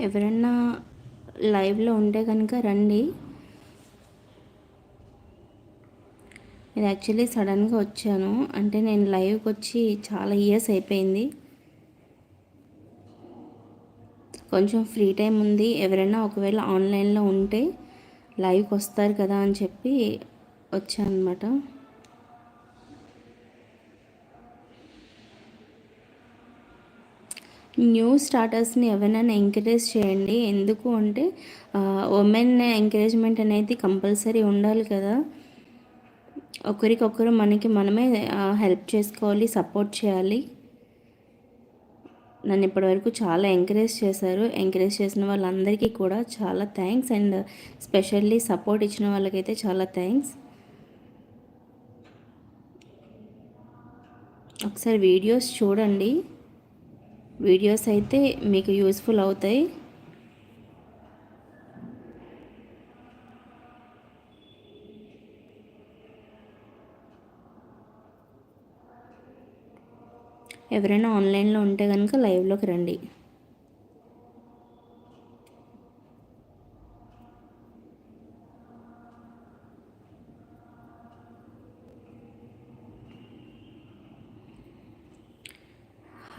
ఎవరన్నా లైవ్లో ఉంటే కనుక రండి. ఇది యాక్చువల్లీ సడన్గా వచ్చాను. అంటే నేను లైవ్కి వచ్చి చాలా ఇయర్స్ అయిపోయింది. కొంచెం ఫ్రీ టైం ఉంది. ఎవరైనా ఒకవేళ ఆన్లైన్లో ఉంటే లైవ్కి వస్తారు కదా అని చెప్పి వచ్చాను అనమాట న్యూ స్టార్టర్స్ని ఎవరైనా ఎంకరేజ్ చేయండి. ఎందుకు అంటే ఉమెన్ ఎంకరేజ్మెంట్ అనేది కంపల్సరీ ఉండాలి కదా. ఒకరికొకరు మనకి మనమే హెల్ప్ చేసుకోవాలి సపోర్ట్ చేయాలి. నన్ను ఇప్పటివరకు చాలా ఎంకరేజ్ చేశారు. ఎంకరేజ్ చేసిన వాళ్ళందరికీ కూడా చాలా థ్యాంక్స్ అండ్ స్పెషల్లీ సపోర్ట్ ఇచ్చిన వాళ్ళకైతే చాలా థ్యాంక్స్. ఒకసారి వీడియోస్ చూడండి. వీడియోస్ అయితే మీకు యూస్ఫుల్ అవుతాయి. ఎవరైనా ఆన్లైన్లో ఉంటే కనుక లైవ్లోకి రండి.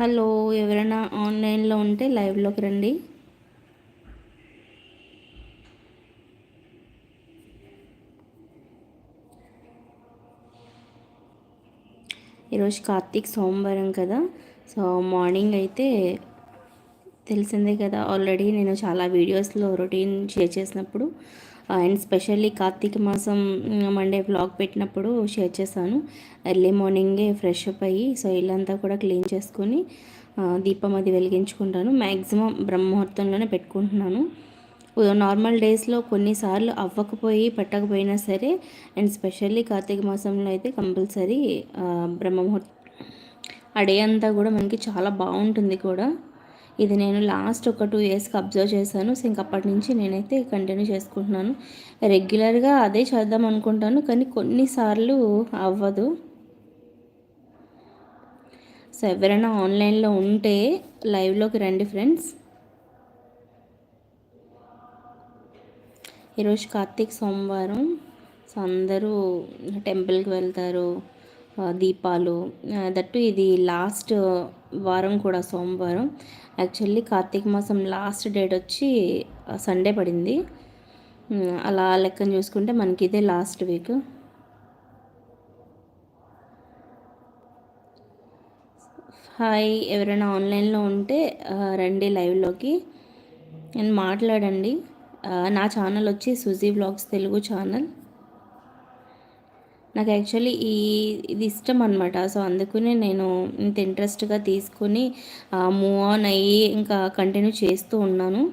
హలో ఎవరైనా ఆన్లైన్లో ఉంటే లైవ్లోకి రండి. ఈరోజు కార్తీక్ సోమవారం కదా. సో మార్నింగ్ అయితే తెలిసిందే కదా ఆల్రెడీ నేను చాలా వీడియోస్లో రొటీన్ షేర్ చేసినప్పుడు. అండ్ స్పెషల్లీ కార్తీక మాసం మండే బ్లాగ్ పెట్టినప్పుడు షేర్ చేశాను. ఎర్లీ మార్నింగే ఫ్రెష్ అప్ అయ్యి సో ఇల్లంతా కూడా క్లీన్ చేసుకొని దీపం అది వెలిగించుకుంటాను. మ్యాక్సిమం బ్రహ్మముహూర్తంలోనే పెట్టుకుంటున్నాను. నార్మల్ డేస్లో కొన్నిసార్లు అవ్వకపోయి పెట్టకపోయినా సరే అండ్ స్పెషల్లీ కార్తీక మాసంలో అయితే కంపల్సరీ బ్రహ్మముహూర్తం ఆ డే అంతా కూడా మనకి చాలా బాగుంటుంది కూడా. ఇది నేను లాస్ట్ ఒక టూ ఇయర్స్కి అబ్జర్వ్ చేశాను. సో ఇంకప్పటి నుంచి నేనైతే కంటిన్యూ చేసుకుంటున్నాను. రెగ్యులర్గా అదే చేద్దాం అనుకుంటాను కానీ కొన్నిసార్లు అవ్వదు. సో ఎవరైనా ఆన్లైన్లో ఉంటే లైవ్లోకి రండి ఫ్రెండ్స్. ఈరోజు కార్తీక్ సోమవారం. సో అందరూ టెంపుల్కి వెళ్తారు. దీపాలు. దట్టు ఇది లాస్ట్ వారం కూడా సోమవారం. యాక్చువల్లీ కార్తీక మాసం లాస్ట్ డేట్ వచ్చి సండే పడింది. అలా లెక్కన చూసుకుంటే మనకి ఇదే లాస్ట్ వీక్ హాయ్ ఎవరైనా ఆన్లైన్లో ఉంటే రండి లైవ్లోకి నేను మాట్లాడండి. నా ఛానల్ వచ్చి సుజీ బ్లాగ్స్ తెలుగు ఛానల్ నాకు యాక్చువల్లీ ఈ ఇది ఇష్టం అనమాట సో అందుకనే నేను ఇంత ఇంట్రెస్ట్గా తీసుకుని మూవ్ ఆన్ అయ్యి ఇంకా కంటిన్యూ చేస్తూ ఉన్నాను.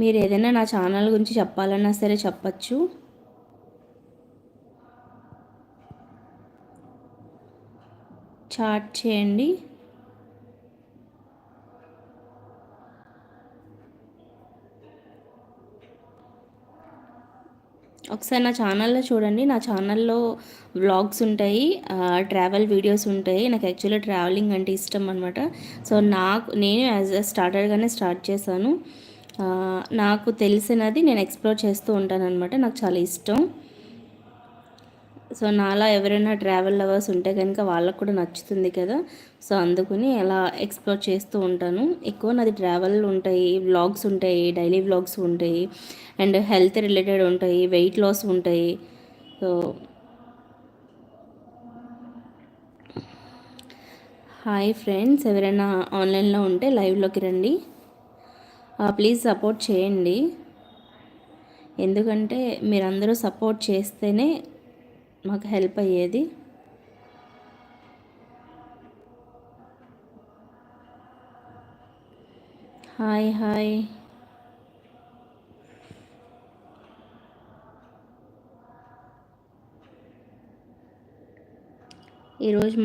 మీరు ఏదైనా నా ఛానల్ గురించి చెప్పాలన్నా సరే చెప్పచ్చు. చాట్ చేయండి. ఒకసారి నా ఛానల్లో చూడండి. నా ఛానల్లో వ్లాగ్స్ ఉంటాయి. ట్రావెల్ వీడియోస్ ఉంటాయి. నాకు యాక్చువల్లీ ట్రావెలింగ్ అంటే ఇష్టం అనమాట సో నాకు నేను యాజ్ అ స్టార్టర్గానే స్టార్ట్ చేశాను. నాకు తెలిసినది నేను ఎక్స్ప్లోర్ చేస్తూ ఉంటాను అనమాట నాకు చాలా ఇష్టం. సో నాలా ఎవరైనా ట్రావెల్ లవర్స్ ఉంటే కనుక వాళ్ళకు కూడా నచ్చుతుంది కదా. సో అందుకుని అలా ఎక్స్ప్లోర్ చేస్తూ ఉంటాను. ఎక్కువ నాది ట్రావెల్ ఉంటాయి వ్లాగ్స్ ఉంటాయి డైలీ వ్లాగ్స్ ఉంటాయి. అండ్ హెల్త్ రిలేటెడ్ ఉంటాయి వెయిట్ లాస్ ఉంటాయి. సో హాయ్ ఫ్రెండ్స్ ఎవరైనా ఆన్లైన్లో ఉంటే లైవ్లోకి రండి. ప్లీజ్ సపోర్ట్ చేయండి. ఎందుకంటే మీరందరూ సపోర్ట్ చేస్తేనే మాకు హెల్ప్ అయ్యేది. Hi hi. ఈరోజు